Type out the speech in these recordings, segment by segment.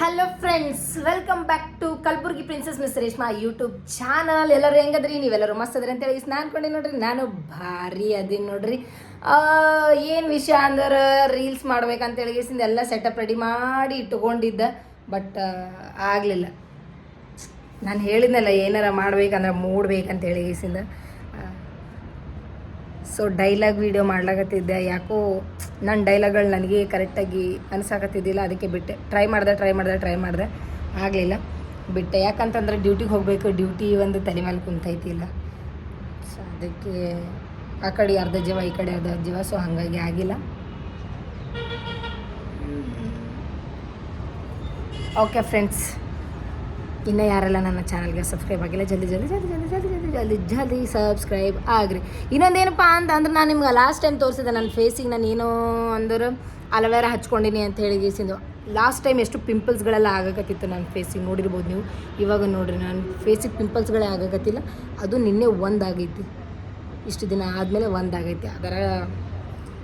Hello friends welcome back to Kalaburagi princess miss Reshma YouTube channel ಎಲ್ಲರೂ ಹೆಂಗದ್ರಿ? ನೀವೆಲ್ಲರೂ ಮಸ್ತ್ ಅದ್ರಿ ಅಂತೇಳಿ ನಾನು ಅನ್ಕೊಂಡೆ ನೋಡ್ರಿ. ನಾನು ಭಾರಿ ಅದೀನಿ ನೋಡ್ರಿ. ಏನು ವಿಷಯ ಅಂದ್ರೆ ರೀಲ್ಸ್ ಮಾಡ್ಬೇಕಂತೇಳಿ ಎಲ್ಲ ಸೆಟಪ್ ರೆಡಿ ಮಾಡಿ ಇಟ್ಕೊಂಡಿದ್ದೆ ಬಟ್ ಆಗಲಿಲ್ಲ. ನಾನು ಹೇಳಿದ್ನಲ್ಲ ಏನಾರ ಮಾಡ್ಬೇಕಂದ್ರೆ ಮೂಡ್ಬೇಕಂತ ಹೇಳಿ ಗೇಸಿಂದ ಸೊ ಡೈಲಾಗ್ ವೀಡಿಯೋ ಮಾಡ್ಲಾಗತ್ತಿದ್ದೆ ಯಾಕೋ ನನ್ನ ಡೈಲಾಗ್ಗಳು ನನಗೆ ಕರೆಕ್ಟಾಗಿ ಅನಿಸಾಕತ್ತಿದ್ದಿಲ್ಲ ಅದಕ್ಕೆ ಬಿಟ್ಟೆ. ಟ್ರೈ ಮಾಡಿದೆ ಟ್ರೈ ಮಾಡಿದೆ ಟ್ರೈ ಮಾಡಿದೆ. ಆಗಲಿಲ್ಲ. ಬಿಟ್ಟೆ. ಯಾಕಂತಂದ್ರೆ ಡ್ಯೂಟಿಗೆ ಹೋಗಬೇಕು ಡ್ಯೂಟಿ ಒಂದು ತಲೆ ಮೇಲೆ ಕುಂತೈತಿಲ್ಲ. ಸೊ ಅದಕ್ಕೆ ಆ ಕಡೆ ಅರ್ಧ ಜೀವ ಈ ಕಡೆ ಅರ್ಧ ಜೀವ. ಸೊ ಹಾಗಾಗಿ ಆಗಿಲ್ಲ. ಓಕೆ ಫ್ರೆಂಡ್ಸ್ ಇನ್ನು ಯಾರೆಲ್ಲ ನನ್ನ ಚಾನಲ್ಗೆ ಸಬ್ಸ್ಕ್ರೈಬ್ ಆಗಿಲ್ಲ, ಜಲ್ದಿ ಜಲ್ದಿ ಜಲ್ದಿ ಜಲ್ದಿ ಜಲ್ದಿ ಜಲ್ದಿ ಜಲ್ದಿ ಜಲ್ದಿ ಸಬ್ಸ್ಕ್ರೈಬ್ ಆಗ್ರಿ. ಇನ್ನೊಂದೇನಪ್ಪ ಅಂತ ಅಂದ್ರೆ ನಾನು ನಿಮ್ಗೆ ಲಾಸ್ಟ್ ಟೈಮ್ ತೋರಿಸಿದೆ ನನ್ನ ಫೇಸಿಗೆ ನಾನು ಏನೋ ಅಂದ್ರೆ ಅಲವೇರ ಹಚ್ಕೊಂಡಿನಿ ಅಂತ ಹೇಳಿ ಗೀಸಿಂದು. ಲಾಸ್ಟ್ ಟೈಮ್ ಎಷ್ಟು ಪಿಂಪಲ್ಸ್ಗಳೆಲ್ಲ ಆಗಕತ್ತಿತ್ತು ನನ್ನ ಫೇಸಿಗೆ ನೋಡಿರ್ಬೋದು ನೀವು. ಇವಾಗ ನೋಡಿರಿ ನನ್ನ ಫೇಸಿಗೆ ಪಿಂಪಲ್ಸ್ಗಳೇ ಆಗಕತ್ತಿಲ್ಲ. ಅದು ನಿನ್ನೆ ಒಂದಾಗೈತಿ ಇಷ್ಟು ದಿನ ಆದಮೇಲೆ ಒಂದಾಗೈತಿ ಅದರ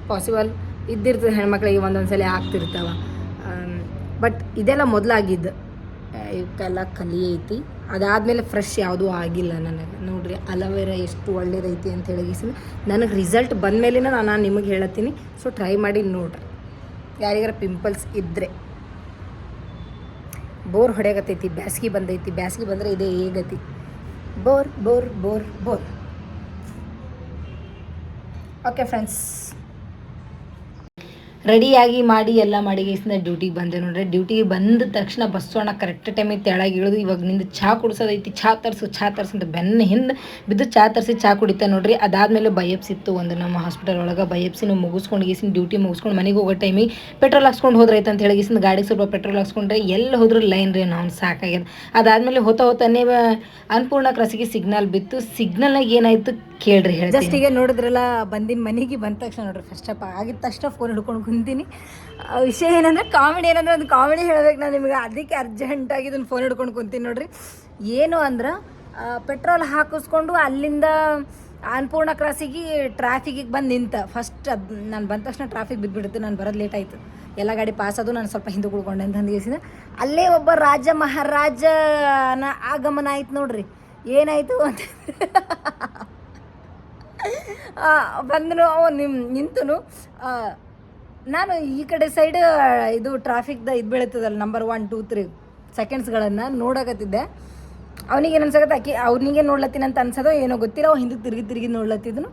ಪಾಸಿಬಲ್ ಇದ್ದಿರ್ತದೆ, ಹೆಣ್ಮಕ್ಳಿಗೆ ಒಂದೊಂದು ಸಲ ಆಗ್ತಿರ್ತಾವ ಬಟ್ ಇದೆಲ್ಲ ಮೊದಲಾಗಿದ್ದು. ಇವಕ್ಕೆಲ್ಲ ಕಲಿ ಐತಿ ಅದಾದಮೇಲೆ ಫ್ರೆಶ್ ಯಾವುದೂ ಆಗಿಲ್ಲ ನನಗೆ. ನೋಡ್ರಿ ಅಲೋವೆರಾ ಎಷ್ಟು ಒಳ್ಳೇದೈತಿ ಅಂತ ಹೇಳಿ ನನಗೆ ರಿಸಲ್ಟ್ ಬಂದಮೇಲೆ ನಾನು ನಿಮಗೆ ಹೇಳತ್ತೀನಿ. ಸೊ ಟ್ರೈ ಮಾಡಿ ನೋಡ್ರಿ. ಯಾರಿಗಾರ ಪಿಂಪಲ್ಸ್ ಇದ್ದರೆ ಬೋರ್ ಹೊಡೆಯಕತ್ತೈತಿ, ಬ್ಯಾಸ್ಗೆ ಬಂದೈತಿ, ಬ್ಯಾಸ್ಗೆ ಬಂದರೆ ಇದೇ ಹೇಗತಿ bore bore bore bore. Okay friends ರೆಡಿಯಾಗಿ ಮಾಡಿ ಎಲ್ಲ ಮಾಡಿ ಗೇಸಿಂದ ಡ್ಯೂಟಿಗೆ ಬಂದೆ ನೋಡ್ರಿ. ಡ್ಯೂಟಿಗೆ ಬಂದ ತಕ್ಷಣ ಬಸ್ಸೋಣ ಕರೆಕ್ಟ್ ಟೈಮಿಗೆ ತೆಳಗೆ ಇಳಿದು ಇವಾಗ ನಿಂದು ಚಹಾ ಕುಡಿಸೋದೈತಿ. ಚಹಾ ತರಿಸು ಚಹಾ ತರಿಸು ಬೆನ್ನ ಹಿಂದೆ ಬಿದ್ದು ಚಹಾ ತರಿಸಿ ಚಹಾ ಕುಡಿತಾ ನೋಡ್ರಿ. ಅದಾದಮೇಲೆ ಬಯಪ್ಸಿತ್ತು ಒಂದು ನಮ್ಮ ಹಾಸ್ಪಿಟಲ್ ಒಳಗೆ. ಬಯಪ್ಸಿನ ಮುಗಿಸ್ಕೊಂಡು ಗೀಸಿನ ಡ್ಯೂಟಿ ಮುಗಿಸ್ಕೊಂಡು ಮನೆಗೆ ಹೋಗೋ ಟೈಮಿಗೆ ಪೆಟ್ರೋಲ್ ಹಾಕ್ಸ್ಕೊಂಡು ಹೋದ್ರೈತೆ ಅಂತ ಹೇಳಿ ಗಾಡಿಗೆ ಸ್ವಲ್ಪ ಪೆಟ್ರೋಲ್ ಹಾಕ್ಸ್ಕೊಂಡ್ರೆ ಎಲ್ಲಿ ಹೋದ್ರೂ ಲೈನ್ ರೀ ನಾವು ಸಾಕಾಗ್ಯದ. ಅದಾದಮೇಲೆ ಹೋತ ಹೋತಾನೆ ಅನ್ನಪೂರ್ಣ ಕ್ರಾಸಿಗೆ ಸಿಗ್ನಲ್ ಬಿತ್ತು. ಸಿಗ್ನಲ್ನಾಗ ಏನಾಯ್ತು? ಕೇಳ್ರಿ ಹೇಳಿ ಜಸ್ಟ್ ಈಗ ನೋಡಿದ್ರಲ್ಲ, ಬಂದಿನ ಮನೆಗೆ ಬಂದ ತಕ್ಷಣ ನೋಡ್ರಿ ಫಸ್ಟ್ ಆಫ್ ಆಗಿದ ತಕ್ಷಣ ಫೋನ್ ಹಿಡ್ಕೊಂಡು ಕುಂತೀನಿ. ವಿಷಯ ಏನಂದ್ರೆ ಕಾಮಿಡಿ ಏನಂದ್ರೆ ಒಂದು ಕಾಮಿಡಿ ಹೇಳ್ಬೇಕು ನಾನು ನಿಮಗೆ. ಅದಕ್ಕೆ ಅರ್ಜೆಂಟಾಗಿ ಇದನ್ನು ಫೋನ್ ಹಿಡ್ಕೊಂಡು ಕುಂತೀನಿ ನೋಡ್ರಿ. ಏನು ಅಂದ್ರೆ ಪೆಟ್ರೋಲ್ ಹಾಕಿಸ್ಕೊಂಡು ಅಲ್ಲಿಂದ ಅನ್ನಪೂರ್ಣ ಕ್ರಾಸಿಗೆ ಟ್ರಾಫಿಕಿಗೆ ಬಂದು ನಿಂತ ಫಸ್ಟ್ ಅದು ನಾನು ಬಂದ ತಕ್ಷಣ ಟ್ರಾಫಿಕ್ ಬಿದ್ದುಬಿಡುತ್ತೆ ನಾನು ಬರೋದು ಲೇಟ್ ಆಯಿತು. ಎಲ್ಲ ಗಾಡಿ ಪಾಸ್ ಅದು ನಾನು ಸ್ವಲ್ಪ ಹಿಂದೆ ಉಳ್ಕೊಂಡೆ ಅಂತ ಅಂದಿಸಿದ ಅಲ್ಲೇ ಒಬ್ಬ ರಾಜ ಮಹಾರಾಜನ ಆಗಮನ ಆಯ್ತು ನೋಡ್ರಿ. ಏನಾಯಿತು ಅಂತ ಬಂದನು ಅವ ನಿಮ್, ನಿಂತನು ನಾನು ಈ ಕಡೆ ಸೈಡ್ ಇದು ಟ್ರಾಫಿಕ್ದ ಇದು ಬೀಳ್ತದಲ್ಲ ನಂಬರ್ ಒನ್ ಟೂ ತ್ರೀ ಸೆಕೆಂಡ್ಸ್ಗಳನ್ನು ನೋಡಕತ್ತಿದ್ದೆ. ಅವನಿಗೆ ಏನು ಅನ್ಸಕತ್ತೆ ಆಕಿ, ಅವ್ನಿಗೆ ನೋಡ್ಲತ್ತೀನಿ ಅಂತ ಅನ್ಸೋದೋ ಏನೋ ಗೊತ್ತಿಲ್ಲ, ಅವ ಹಿಂದೆ ತಿರುಗಿ ತಿರುಗಿ ನೋಡ್ಲತ್ತಿದ್ನು.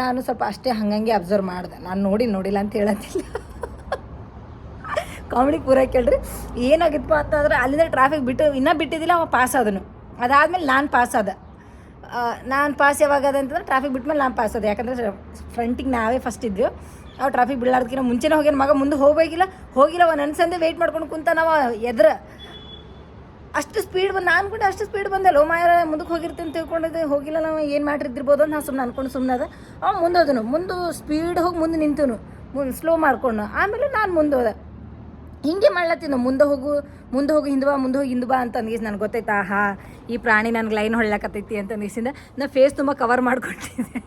ನಾನು ಸ್ವಲ್ಪ ಅಷ್ಟೇ ಹಂಗಂಗೆ ಅಬ್ಸರ್ವ್ ಮಾಡಿದೆ. ನಾನು ನೋಡಿ ನೋಡಿಲ್ಲ ಅಂತ ಹೇಳತ್ತಿಲ್ಲ. ಕಾಮಿಡಿ ಪೂರ ಕೇಳ್ರಿ. ಏನಾಗಿತ್ತು ಅಂತಂದ್ರೆ, ಅಲ್ಲಿಂದ ಟ್ರಾಫಿಕ್ ಬಿಟ್ಟು, ಇನ್ನೂ ಬಿಟ್ಟಿದ್ದಿಲ್ಲ, ಅವ ಪಾಸ್ ಆದನು. ಅದಾದ್ಮೇಲೆ ನಾನು ಪಾಸ್ ಆದ. ನಾನು ಪಾಸ್ ಯಾವಾಗ ಅದ ಅಂತಂದ್ರೆ ಟ್ರಾಫಿಕ್ ಬಿಟ್ಮೇಲೆ ನಾನು ಪಾಸ್ ಆದೆ ಯಾಕಂದ್ರೆ ಫ್ರಂಟಿಗೆ ನಾವೇ ಫಸ್ಟ್ ಇದ್ವಿ. ಅವು ಟ್ರಾಫಿಕ್ ಬಿಡಲಾರ್ದಕ್ಕಿಂತ ಮುಂಚೆನೇ ಹೋಗ್ಯಾನ ಮಗ ಮುಂದೆ ಹೋಗಬೇಕಿಲ್ಲ, ಹೋಗಿಲ್ಲ ಅವ ನನ್ನ ಸಂದೆ ವೆಯ್ಟ್ ಮಾಡ್ಕೊಂಡು ಕುಂತ ನಾವು ಎದ್ರ. ಅಷ್ಟು ಸ್ಪೀಡ್ ಬಂದು, ನಾನು ಕೂಡ ಅಷ್ಟು ಸ್ಪೀಡ್ ಬಂದೆ. ಲೋ ಮಾಯ ಮುಂದಕ್ಕೆ ಹೋಗಿರ್ತೀನಿ ತಿಳ್ಕೊಂಡಿದ್ದೆ. ಹೋಗಿಲ್ಲ ನಾವು ಏನು ಮಾಡಿರ್ತಿರ್ಬೋದು ಅಂತ ನಾನು ಸುಮ್ಮನೆ ಅನ್ಕೊಂಡು ಸುಮ್ಮನೆ ಅದ. ಅವ ಮುಂದೋದನು ಮುಂದೆ ಸ್ಪೀಡ್ ಹೋಗಿ ಮುಂದೆ ನಿಂತನು. ಮುಂದೆ ಸ್ಲೋ ಮಾಡ್ಕೊಂಡು. ಆಮೇಲೆ ನಾನು ಮುಂದೆ ಹೋದೆ. ಹಿಂಗೆ ಮಾಡ್ಲತ್ತೀನಿ ಮುಂದೆ ಹೋಗು, ಮುಂದೆ ಹೋಗಿ, ಹಿಂದೆ ಬಾ, ಮುಂದೆ ಹೋಗಿ, ಹಿಂದೆ ಬಾ ಅಂತ ಅಂದಿಸ್ ನನಗೆ ಗೊತ್ತೈತೆ ಆಹಾ, ಈ ಪ್ರಾಣಿ ನನಗೆ ಲೈನ್ ಹೊಳ್ಳಕತ್ತೈತಿ ಅಂತ ಅಂದಿಸಿಂದ ನಾ ಫೇಸ್ ತುಂಬ ಕವರ್ ಮಾಡ್ಕೊಂಡಿದ್ದೆ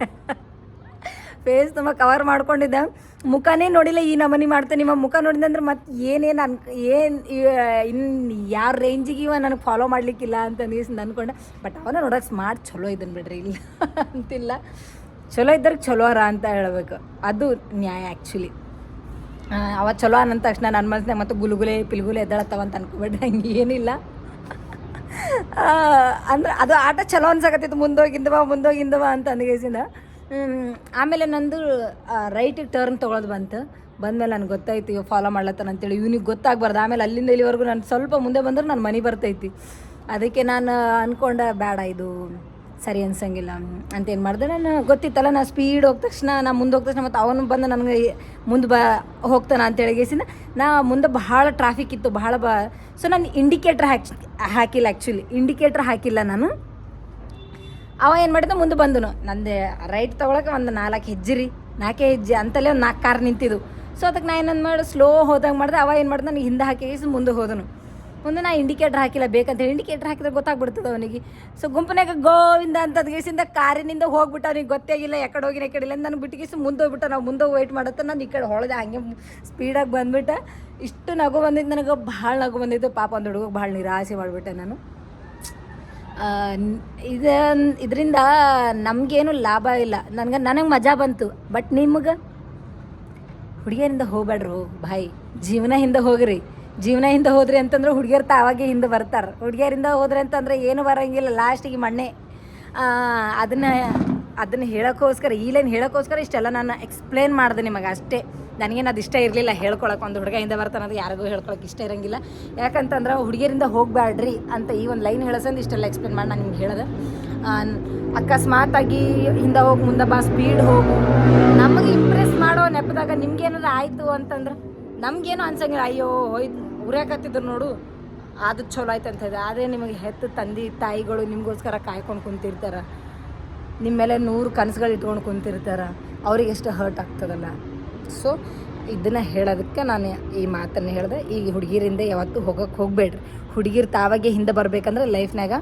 ಫೇಸ್ ತುಂಬ ಕವರ್ ಮಾಡ್ಕೊಂಡಿದ್ದೆ. ಮುಖನೇ ನೋಡಿಲ್ಲ, ಈ ನಮನಿ ಮಾಡ್ತೇನೆ ನಿಮ್ಮ ಮುಖ ನೋಡಿದೆ ಅಂದ್ರೆ ಮತ್ತೆ ಏನೇನು ಅನ್, ಏನು ಇನ್ನು ಯಾರ ರೇಂಜಿಗೆ ಇವ ನನಗೆ ಫಾಲೋ ಮಾಡಲಿಕ್ಕಿಲ್ಲ ಅಂತ ಅಂದಿಸ್ ಅಂದ್ಕೊಂಡೆ ಬಟ್ ಅವನ ನೋಡೋಕೆ ಸ್ಮಾರ್ಟ್ ಚಲೋ ಇದನ್ ಬಿಡ್ರಿ, ಇಲ್ಲ ಅಂತಿಲ್ಲ. ಚಲೋ ಇದ್ದರೆ ಚಲೋ ಅರ ಅಂತ ಹೇಳ್ಬೇಕು. ಅದು ನ್ಯಾಯ ಆ್ಯಕ್ಚುಲಿ ಅವ ಚಲೋ ಅನ್ನ ತಕ್ಷಣ ನನ್ನ ಮನಸ್ಸಿನಾಗ ಮತ್ತು ಗುಲುಗುಲೆ ಪಿಲ್ಗುಲೆ ಎದ್ದಾಳತ್ತವ ಅಂತ ಅನ್ಕೋಬೇಡ್ರಿ ಹಂಗೆ ಏನಿಲ್ಲ. ಅಂದ್ರೆ ಅದು ಆಟ ಚಲೋ ಅನ್ಸಕತ್ತಿತ್ತು, ಮುಂದೋಗಿಂದವ ಮುಂದೋಗಿಂದವ ಅಂತ ಅಂದ್ಗೇಸಿಂದ ಆಮೇಲೆ ನಂದು ರೈಟಿಗೆ ಟರ್ನ್ ತೊಗೊಳೋದು ಬಂತು. ಬಂದಮೇಲೆ ನನಗೆ ಗೊತ್ತಾಯ್ತು ಇವ್ ಫಾಲೋ ಮಾಡ್ಲತ್ತಾನ ಅಂತೇಳಿ. ಇವ್ನಿಗೆ ಗೊತ್ತಾಗಬಾರ್ದು. ಆಮೇಲೆ ಅಲ್ಲಿಂದ ಇಲ್ಲಿವರೆಗೂ ನಾನು ಸ್ವಲ್ಪ ಮುಂದೆ ಬಂದ್ರೆ ನನ್ನ ಮನೆ ಬರ್ತೈತಿ. ಅದಕ್ಕೆ ನಾನು ಅಂದ್ಕೊಂಡೆ ಬೇಡ ಇದು ಸರಿ ಅನ್ಸಂಗಿಲ್ಲ. ಅಂತೇನು ಮಾಡ್ದೆ ನಾನು ಗೊತ್ತಿತ್ತಲ್ಲ, ನಾ ಸ್ಪೀಡ್ ಹೋದ ತಕ್ಷಣ, ನಾ ಮುಂದೆ ಹೋದ ತಕ್ಷಣ ಮತ್ತು ಅವನು ಬಂದು ನನಗೆ ಮುಂದೆ ಬ, ಹೋಗ್ತಾನೆ ಅಂತ ಹೇಳಿಗೇಸಿಂದ ನಾ ಮುಂದೆ ಬಹಳ ಟ್ರಾಫಿಕ್ ಇತ್ತು, ಬಹಳ ಬ ಸೊ ನಾನು ಇಂಡಿಕೇಟ್ರ್ ಹಾಕಿ, ಹಾಕಿಲ್ಲ ಆ್ಯಕ್ಚುಲಿ ಇಂಡಿಕೇಟ್ರ್ ಹಾಕಿಲ್ಲ ನಾನು. ಅವ ಏನು ಮಾಡಿದ, ಮುಂದೆ ಬಂದನು. ನಂದು ರೈಟ್ ತೊಗೊಳಕ್ಕೆ ಒಂದು ನಾಲ್ಕು ಹೆಜ್ಜೆ ರೀ. ನಾಲ್ಕೇ ಹೆಜ್ಜೆ, ಅಂತಲೇ ಒಂದು ನಾಲ್ಕು ಕಾರ್ ನಿಂತಿದ್ದು ಸೊ ಅದಕ್ಕೆ ನಾ ಏನಂದು ಮಾಡಿ ಸ್ಲೋ ಹೋದಂಗೆ ಮಾಡಿದೆ, ಅವ ಏನು ಮಾಡ್ದೆ, ನನಗೆ ಹಿಂದೆ ಹಾಕಿ ಮುಂದೆ ಹೋದನು. ಒಂದು ನಾ ಇಂಡಿಕೇಟ್ರ್ ಹಾಕಿಲ್ಲ, ಬೇಕಂತ ಇಂಡಿಕೇಟ್ರ್ ಹಾಕಿದ್ರೆ ಗೊತ್ತಾಗ್ಬಿಡ್ತದೆ ಅವನಿಗೆ. ಸೊ ಗುಂಪನಾಗ ಗೋವಿಂದ ಅಂತ ಗೀಸಿಂದ ಕಾರಿನಿಂದ ಹೋಗ್ಬಿಟ್ಟು, ಅವ್ನಿಗೆ ಗೊತ್ತೇ ಇಲ್ಲ ಎಕಡೆ ಹೋಗಿನ ಎಕಡೆ ಇಲ್ಲ ನಾನು ಬಿಟ್ಟಿಗಿಸಿ ಮುಂದೆ ಹೋಗ್ಬಿಟ್ಟು, ನಾವು ಮುಂದೆ ವೆಯ್ಟ್ ಮಾಡುತ್ತೆ, ನಾನು ಈ ಕಡೆ ಹೊಳೆದೆ, ಹಂಗೆ ಸ್ಪೀಡಾಗಿ ಬಂದ್ಬಿಟ್ಟೆ. ಇಷ್ಟು ನಗು ಬಂದಿದ್ದು ನನಗೆ, ಭಾಳ ನಗು ಬಂದಿದ್ದು ಪಾಪ ಒಂದು ಹುಡುಗ ಭಾಳ ನಿರಾಸೆ ಮಾಡಿಬಿಟ್ಟೆ ನಾನು. ಇದ, ಇದರಿಂದ ನಮಗೇನು ಲಾಭ ಇಲ್ಲ. ನನಗೆ ನನಗೆ ಮಜಾ ಬಂತು. ಬಟ್ ನಿಮ್ಗೆ, ಹುಡುಗಿಯರಿಂದ ಹೋಗ್ಬೇಡ್ರು ಭಾಯ್. ಜೀವನ ಹಿಂದೆ ಹೋಗ್ರಿ. ಜೀವನ ಹಿಂದೆ ಹೋದ್ರಿ ಅಂತಂದ್ರೆ ಹುಡುಗಿಯರು ತಾವಾಗೆ ಹಿಂದೆ ಬರ್ತಾರೆ. ಹುಡುಗಿಯರಿಂದ ಹೋದ್ರೆ ಅಂತಂದ್ರೆ ಏನು ಬರೋಂಗಿಲ್ಲ ಲಾಸ್ಟಿಗೆ ಮಣ್ಣೆ ಅದನ್ನ ಅದನ್ನ ಹೇಳೋಕ್ಕೋಸ್ಕರ, ಈ ಲೈನ್ ಹೇಳೋಕ್ಕೋಸ್ಕರ ಇಷ್ಟೆಲ್ಲ ನಾನು ಎಕ್ಸ್ಪ್ಲೇನ್ ಮಾಡಿದೆ ನಿಮಗೆ ಅಷ್ಟೇ. ನನಗೇನು ಅದು ಇಷ್ಟ ಇರಲಿಲ್ಲ ಹೇಳ್ಕೊಳಕ್ಕೆ ಒಂದು ಹುಡುಗ ಹಿಂದೆ ಬರ್ತಾನೆ ಅದು ಯಾರಿಗೂ ಹೇಳ್ಕೊಳಕ್ಕೆ ಇಷ್ಟ ಇರೋಂಗಿಲ್ಲ. ಯಾಕಂತಂದ್ರೆ ಹುಡುಗಿಯರಿಂದ ಹೋಗಬೇಡ್ರಿ ಅಂತ ಈ ಒಂದು ಲೈನ್ ಹೇಳಸಂದು ಇಷ್ಟೆಲ್ಲ ಎಕ್ಸ್ಪ್ಲೇನ್ ಮಾಡಿ ನಾನು ನಿಮ್ಗೆ ಹೇಳಿದೆ. ಅಕಸ್ಮಾತಾಗಿ ಹಿಂದೆ ಹೋಗಿ, ಮುಂದೆ ಬಾ ಸ್ಪೀಡ್ ಹೋಗು. ನಮಗೆ ಇಂಪ್ರೆಸ್ ಮಾಡೋ ನೆಪದಾಗ ನಿಮ್ಗೇನಾದ್ರು ಆಯಿತು ಅಂತಂದ್ರೆ ನಮಗೇನು ಅನ್ಸಂಗಿಲ್ಲ, ಅಯ್ಯೋ, ಹೋಯ್ತು. ಉರಿಯಾಕತ್ತಿದ್ರು ನೋಡು. ಅದು ಚಲೋ ಆಯ್ತು ಅಂತ ಇದೆ. ಆದರೆ ನಿಮಗೆ ಹೆತ್ತು ತಂದೆ, ತಾಯಿಗಳು ನಿಮಗೋಸ್ಕರ ಕಾಯ್ಕೊಂಡು ಕುಂತಿರ್ತಾರೆ. ನಿಮ್ಮ ಮೇಲೆ ನೂರು ಕನಸುಗಳು ಇಟ್ಕೊಂಡು ಕುಂತಿರ್ತಾರೆ. ಅವ್ರಿಗೆ ಎಷ್ಟು ಹರ್ಟ್ ಆಗ್ತದಲ್ಲ. ಸೊ ಇದನ್ನು ಹೇಳೋದಕ್ಕೆ ನಾನು ಈ ಮಾತನ್ನು ಹೇಳಿದೆ. ಈಗ ಹುಡುಗಿರಿಂದ ಯಾವತ್ತೂ ಹೋಗಕ್ಕೆ ಹೋಗಬೇಡ್ರಿ. ಹುಡುಗಿರು ತಾವಾಗೆ ಹಿಂದೆ ಬರಬೇಕಂದ್ರೆ ಲೈಫ್ನಾಗ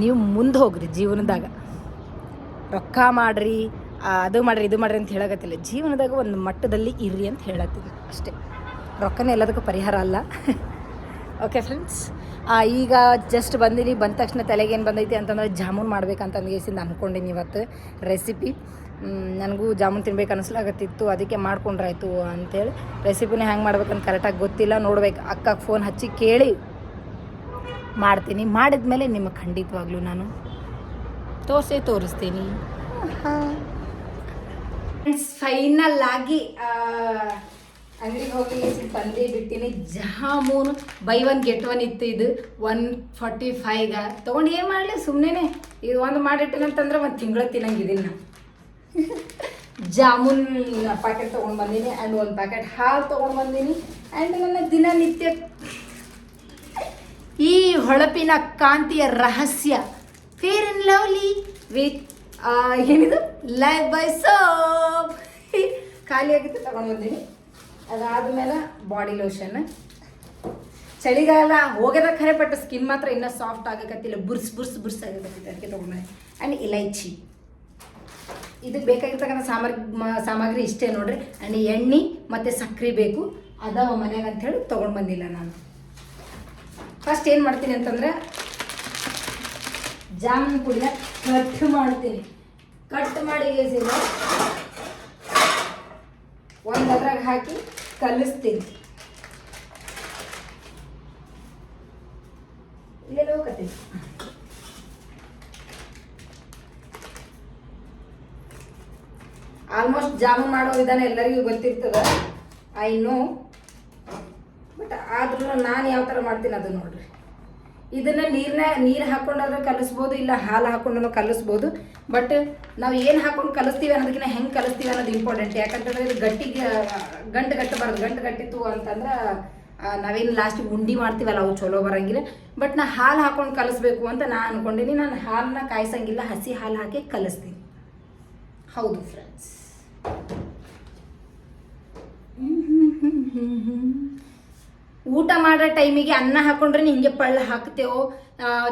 ನೀವು ಮುಂದೆ ಹೋಗ್ರಿ ಜೀವನದಾಗ. ರೊಕ್ಕ ಮಾಡ್ರಿ ಅದು ಮಾಡ್ರಿ, ಇದು ಮಾಡ್ರಿ ಅಂತ ಹೇಳಕತ್ತಿಲ್ಲ. ಜೀವನದಾಗ ಒಂದು ಮಟ್ಟದಲ್ಲಿ ಇರ್ರಿ ಅಂತ ಹೇಳತ್ತೀನಿ ಅಷ್ಟೇ. ರೊಕ್ಕನೇ ಎಲ್ಲದಕ್ಕೂ ಪರಿಹಾರ ಅಲ್ಲ. ಓಕೆ ಫ್ರೆಂಡ್ಸ್ ಈಗ ಜಸ್ಟ್ ಬಂದಿನಿ ಬಂದ ತಕ್ಷಣ ತಲೆಗೆ ಏನು ಬಂದೈತಿ ಅಂತಂದ್ರೆ ಜಾಮೂನ್ ಮಾಡ್ಬೇಕಂತ ಅಂದ್ಗೇಸಿಂದ ಅಂದ್ಕೊಂಡಿನಿ ಇವತ್ತು ರೆಸಿಪಿ ನನಗೂ ಜಾಮೂನ್ ತಿನ್ಬೇಕು ಅನಿಸ್ಲಾಗತ್ತಿತ್ತು ಅದಕ್ಕೆ ಮಾಡ್ಕೊಂಡ್ರಾಯ್ತು ಅಂತೇಳಿ ರೆಸಿಪಿನೇ ಹೆಂಗೆ ಮಾಡ್ಬೇಕಂತ ಕರೆಕ್ಟಾಗಿ ಗೊತ್ತಿಲ್ಲ ನೋಡ್ಬೇಕು ಅಕ್ಕಗೆ ಫೋನ್ ಹಚ್ಚಿ ಕೇಳಿ ಮಾಡ್ತೀನಿ. ಮಾಡಿದ ಮೇಲೆ ನಿಮಗೆ ಖಂಡಿತವಾಗ್ಲೂ ನಾನು ತೋರಿಸಿ ತೋರಿಸ್ತೀನಿ. ಫ್ರೆಂಡ್ಸ್ ಫೈನಲ್ ಆಗಿ ಅಂಗಡಿಗೆ ಹೋಗಿ ಬಂದೇ ಬಿಟ್ಟಿನಿ. Jamun buy one get one ಇತ್ತು ಇದು. ಒನ್ ಫಾರ್ಟಿ ಫೈವ್ಗ. ತೊಗೊಂಡು ಏನು ಮಾಡಲಿ? ಸುಮ್ಮನೆ ಇದು ಒಂದು ಮಾಡಿಟ್ಟಿನಂತಂದ್ರೆ ಒಂದು ತಿಂಗಳ ತಿನ್ನಂಗಿದ್ದೀನಿ ನಾನು ಜಾಮೂನ್ ಪ್ಯಾಕೆಟ್ ತೊಗೊಂಡು ಬಂದೀನಿ ಆ್ಯಂಡ್ ಒಂದು ಪ್ಯಾಕೆಟ್ ಹಾಲು ತೊಗೊಂಡು ಬಂದೀನಿ ಆ್ಯಂಡ್ ನನ್ನ ದಿನನಿತ್ಯ ಈ ಹೊಳಪಿನ ಕಾಂತಿಯ ರಹಸ್ಯ. ಫೇರ್ ಅಂಡ್ ಲವ್ಲಿ ವಿತ್ ಏನಿದು? ಲೈಫ್ ಬೈ ಸೋಪ್ ಖಾಲಿಯಾಗಿತ್ತು, ತಗೊಂಡು ಬಂದೀನಿ. ಅದಾದ್ಮೇಲೆ ಬಾಡಿ ಲೋಷನ್ ಚಳಿಗಾಲ ಹೋಗದ ಖರೆ ಬಟ್ ಸ್ಕಿನ್ ಮಾತ್ರ ಇನ್ನೂ ಸಾಫ್ಟ್ ಆಗಕತ್ತಿಲ್ಲ ಬುರ್ಸ್ ಬುರ್ಸ್ ಬುರ್ಸ್ ಆಗಕತ್ತಿತ್ತು ಅದಕ್ಕೆ ತೊಗೊಂಡೆ ಆ್ಯಂಡ್ ಇಲೈಚಿ. ಇದಕ್ಕೆ ಬೇಕಾಗಿರ್ತಕ್ಕಂಥ ಸಾಮಗ್ರಿ ಮ- ಸಾಮಗ್ರಿ ಇಷ್ಟೇ ನೋಡ್ರಿ. ಆ್ಯಂಡ್ ಎಣ್ಣೆ ಮತ್ತು ಸಕ್ಕರೆ ಬೇಕು. ಅದಾವ ಅಂತ ಅಂಥೇಳಿ ತೊಗೊಂಡು ಬಂದಿಲ್ಲ ನಾನು. ಫಸ್ಟ್ ಏನು ಮಾಡ್ತೀನಿ ಅಂತಂದ್ರೆ, ಜಾಮೂನ್ ಪುಡಿನ ಕಟ್ ಮಾಡ್ತೀನಿ. ಕಟ್ ಮಾಡಿ ಒಂದು ಅದ್ರಾಗ ಹಾಕಿ ಕಲಿಸ್ತೀನಿ. ಆಲ್ಮೋಸ್ಟ್ ಜಾಮೂನ್ ಮಾಡೋ ವಿಧಾನ ಎಲ್ಲರಿಗೂ ಗೊತ್ತಿರ್ತದ? ಐ ನೋ ಬಟ್ ಆದ್ರೂ ನಾನು ಯಾವ ಥರ ಮಾಡ್ತೀನಿ ಅದು ನೋಡ್ರಿ. ಇದನ್ನ ನೀರ್ನ, ನೀರು ಹಾಕೊಂಡಾದ್ರೂ ಕಲಿಸ್ಬೋದು, ಇಲ್ಲ ಹಾಲು ಹಾಕೊಂಡು ಕಲಿಸ್ಬೋದು. ಬಟ್ ನಾವು ಏನು ಹಾಕೊಂಡು ಕಲಿಸ್ತೀವಿ ಅನ್ನೋದಕ್ಕಿಂತ ಹೆಂಗೆ ಕಲಿಸ್ತೀವಿ ಅನ್ನೋದು ಇಂಪಾರ್ಟೆಂಟ್ ಯಾಕಂತಂದ್ರೆ ಇದು ಗಟ್ಟಿಗೆ, ಗಂಟು ಗಟ್ಟಬಾರ್ದು ಗಂಟು ಗಟ್ಟಿತ್ತು ಅಂತಂದ್ರೆ ನಾವೇನು ಲಾಸ್ಟಿಗೆ ಉಂಡಿ ಮಾಡ್ತೀವಲ್ಲ, ಅವು ಚಲೋ ಬರಂಗಿಲ್ಲ. ಬಟ್ ನಾ ಹಾಲು ಹಾಕೊಂಡು ಕಲಿಸ್ಬೇಕು ಅಂತ ನಾನು ಅನ್ಕೊಂಡಿನಿ. ನಾನು ಹಾಲನ್ನ ಕಾಯಿಸಂಗಿಲ್ಲ. ಹಸಿ ಹಾಲು ಹಾಕಿ ಕಲಿಸ್ತೀನಿ. ಹೌದು ಫ್ರೆಂಡ್ಸ್ ಊಟ ಮಾಡೋ ಟೈಮಿಗೆ ಅನ್ನ ಹಾಕೊಂಡ್ರೆ ಹಿಂಗೆ ಪಳ್ಳ ಹಾಕ್ತೇವೋ.